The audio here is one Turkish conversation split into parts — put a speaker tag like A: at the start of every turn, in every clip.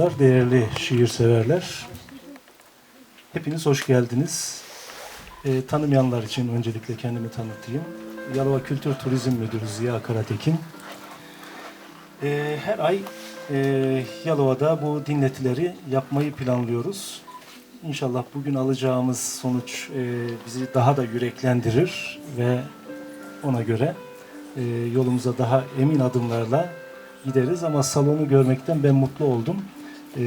A: okuyucular, değerli şiir severler. Hepiniz hoş geldiniz. E, tanımayanlar için öncelikle kendimi tanıtayım. Yalova Kültür Turizm Müdürü Ziya Karatekin. E, her ay e, Yalova'da bu dinletileri yapmayı planlıyoruz. İnşallah bugün alacağımız sonuç e, bizi daha da yüreklendirir ve ona göre e, yolumuza daha emin adımlarla gideriz ama salonu görmekten ben mutlu oldum. E,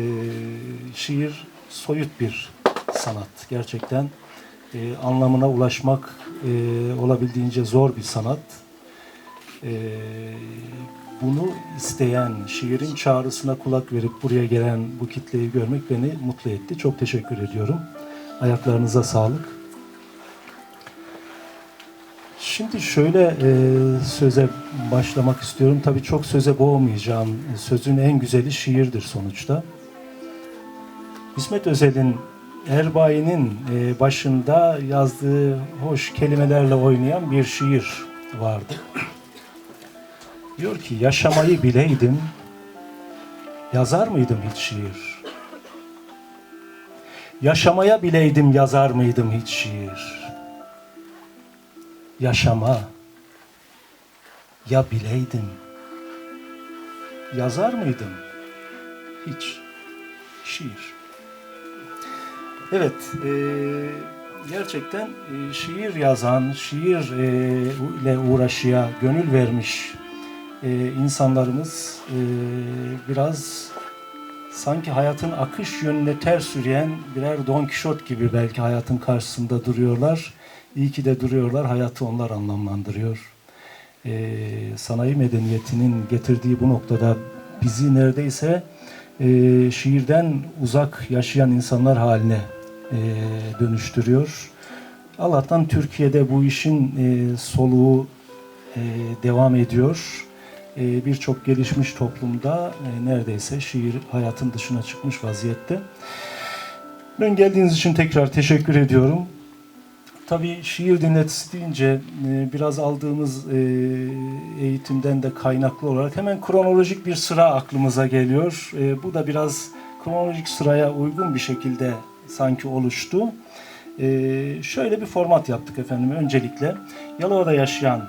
A: şiir soyut bir sanat. Gerçekten e, anlamına ulaşmak e, olabildiğince zor bir sanat. E, bunu isteyen, şiirin çağrısına kulak verip buraya gelen bu kitleyi görmek beni mutlu etti. Çok teşekkür ediyorum. Ayaklarınıza sağlık. Şimdi şöyle e, söze başlamak istiyorum. Tabii çok söze boğmayacağım. Sözün en güzeli şiirdir sonuçta. İsmet Özel'in Erbayi'nin e, başında yazdığı hoş kelimelerle oynayan bir şiir vardı. Diyor ki yaşamayı bileydim, yazar mıydım hiç şiir? Yaşamaya bileydim yazar mıydım hiç şiir? Yaşama ya bileydim yazar mıydım hiç şiir? Evet, e, gerçekten e, şiir yazan, şiir e, ile uğraşıya gönül vermiş e, insanlarımız e, biraz sanki hayatın akış yönüne ters yürüyen birer Don Kişot gibi belki hayatın karşısında duruyorlar. İyi ki de duruyorlar, hayatı onlar anlamlandırıyor. E, sanayi medeniyetinin getirdiği bu noktada bizi neredeyse e, şiirden uzak yaşayan insanlar haline e, dönüştürüyor. Allah'tan Türkiye'de bu işin e, soluğu e, devam ediyor. E, Birçok gelişmiş toplumda e, neredeyse şiir hayatın dışına çıkmış vaziyette. Ben geldiğiniz için tekrar teşekkür ediyorum. Tabii şiir dinletisi deyince e, biraz aldığımız e, eğitimden de kaynaklı olarak hemen kronolojik bir sıra aklımıza geliyor. E, Bu da biraz kronolojik sıraya uygun bir şekilde sanki oluştu. Şöyle bir format yaptık efendim. Öncelikle Yalova'da yaşayan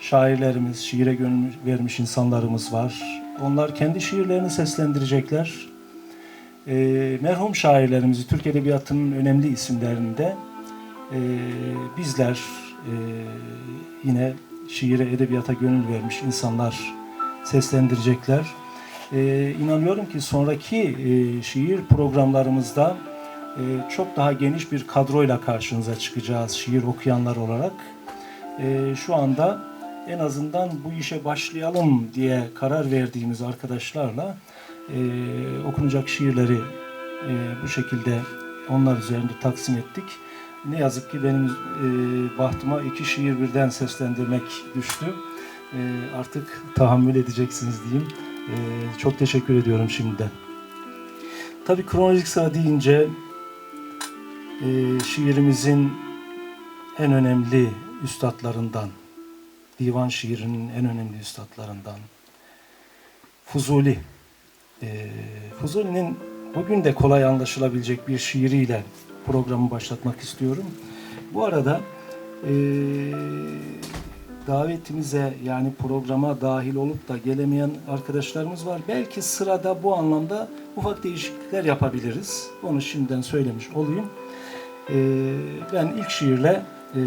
A: şairlerimiz, şiire gönül vermiş insanlarımız var. Onlar kendi şiirlerini seslendirecekler. E, merhum şairlerimizi Türk Edebiyatı'nın önemli isimlerinde e, bizler e, yine şiire, edebiyata gönül vermiş insanlar seslendirecekler. E, inanıyorum ki sonraki e, şiir programlarımızda e, çok daha geniş bir kadroyla karşınıza çıkacağız şiir okuyanlar olarak. E, şu anda en azından bu işe başlayalım diye karar verdiğimiz arkadaşlarla e, okunacak şiirleri e, bu şekilde onlar üzerinde taksim ettik. Ne yazık ki benim e, bahtıma iki şiir birden seslendirmek düştü. E, artık tahammül edeceksiniz diyeyim. E, çok teşekkür ediyorum şimdiden. Tabii kronolojik sıra deyince e, şiirimizin en önemli üstadlarından, divan şiirinin en önemli üstadlarından Fuzuli. E, Fuzuli'nin bugün de kolay anlaşılabilecek bir şiiriyle programı başlatmak istiyorum. Bu arada e, davetimize yani programa dahil olup da gelemeyen arkadaşlarımız var. Belki sırada bu anlamda ufak değişiklikler yapabiliriz. Onu şimdiden söylemiş olayım. E, ben ilk şiirle e,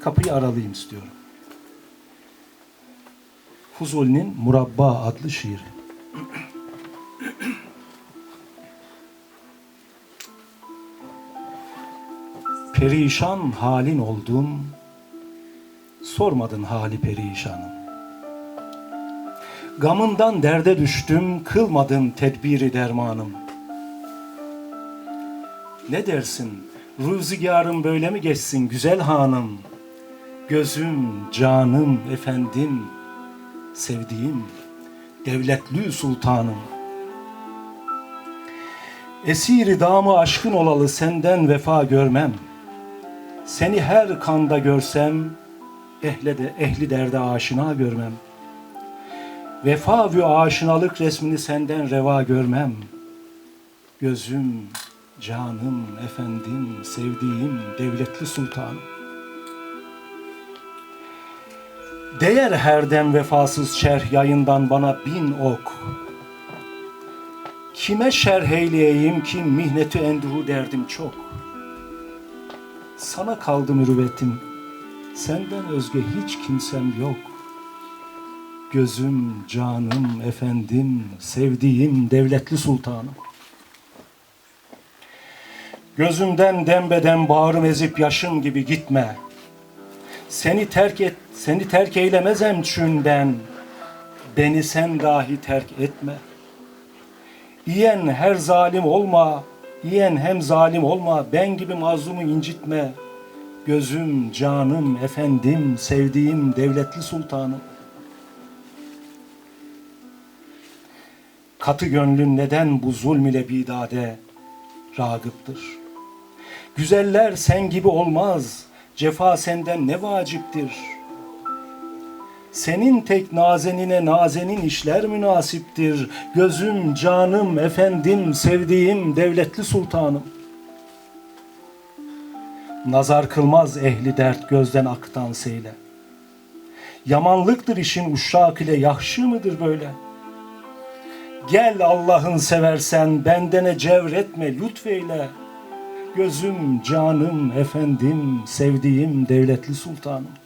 A: kapıyı aralayayım istiyorum. Fuzuli'nin Murabba adlı şiiri. Perişan halin oldum, sormadın hali perişanım. Gamından derde düştüm, kılmadın tedbiri dermanım. Ne dersin, rüzgarım böyle mi geçsin güzel hanım? Gözüm, canım, efendim, sevdiğim, devletli sultanım. Esiri damı aşkın olalı senden vefa görmem. Seni her kanda görsem, ehle de, ehli derde aşina görmem. Vefa ve aşinalık resmini senden reva görmem. Gözüm, canım, efendim, sevdiğim devletli sultanım. Değer her dem vefasız şerh yayından bana bin ok. Kime şerh eyleyeyim ki mihneti enduru derdim çok. Sana kaldı mürüvvetim, senden özge hiç kimsem yok. Gözüm, canım, efendim, sevdiğim devletli sultanım. Gözümden dembeden bağrım ezip yaşım gibi gitme. Seni terk et, seni terk eylemezem çünden. Beni sen dahi terk etme. İyen her zalim olma, yiyen hem zalim olma, ben gibi mazlumu incitme. Gözüm, canım, efendim, sevdiğim devletli sultanım. Katı gönlün neden bu zulm ile bidade ragıptır? Güzeller sen gibi olmaz, cefa senden ne vaciptir? Senin tek nazenine nazenin işler münasiptir. Gözüm, canım, efendim, sevdiğim devletli sultanım. Nazar kılmaz ehli dert gözden aktan seyle. Yamanlıktır işin uşak ile yahşı mıdır böyle? Gel Allah'ın seversen bendene cevretme lütfeyle. Gözüm, canım, efendim, sevdiğim devletli sultanım.